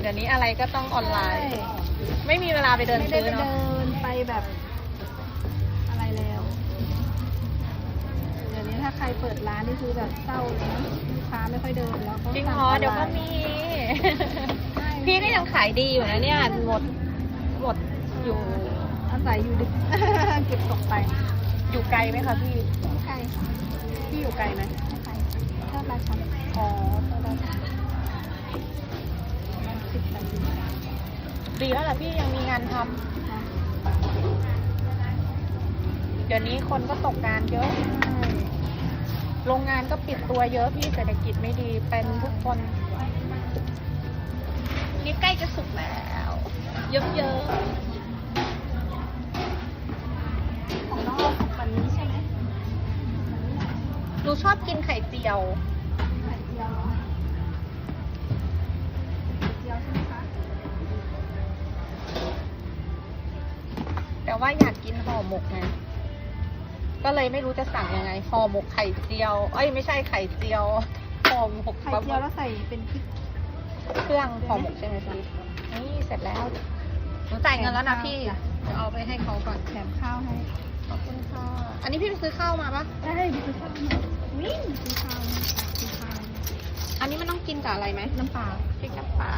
เดี๋ยวนี้อะไรก็ต้องออนไลน์ ไม่มีเวลาไปเดินไม่ได้ซื้อไปเนาะ เดินไปแบบ อะไรแล้ว เดี๋ยวนี้ถ้าใครเปิดร้านนี่คือแบบเศร้าเลยนะลูกค้าไม่ค่อยเดินแล้วจริงเหรอเดี๋ยวก็มี พี่ก็ยังขายดีอยู่นะเนี่ย หมด หมดอยู่ อาศัยอยู่ดึก เก็บตกไปอยู่ไกลไหมคะพี่ ใช่ค่ะพี่อยู่ไกลไหมใช่เท่าไรคะอ๋อเท่าไหร่สิบ ดีแล้วแหละพี่ยังมีงานทำเดี๋ยวนี้คนก็ตกงานเยอะ โรงงานก็ปิดตัวเยอะพี่เศรษฐกิจไม่ดีเป็นทุกคน นี่ใกล้จะสุกแล้วเยอะของน้องเราสุกวันนี้ใช่ไหมหนูชอบกินไข่เจียว แต่ว่าอยากกินห่อหมกไงก็เลยไม่รู้จะสั่งยังไงห่อหมกไข่เจียว เอ้ยไม่ใช่ไข่เจียวห่อหมกไข่เจียวแล้วใส่เป็นพริกเครื่องห่อหมกใช่ไหมพี่นี่เสร็จแล้วหนูจ่ายเงินแล้วนะพี่จ้ะเดี๋ยวเอาไปให้เขาก่อนแถมข้าวให้ขอบคุณค่ะอันนี้พี่ไปซื้อข้าวมาปะได้ไปซื้อข้าวมาวิ่งซื้อข้าวมาซื้อข้าวอันนี้มันต้องกินกับอะไรไหมน้ำเปล่าพริกน้ำปลา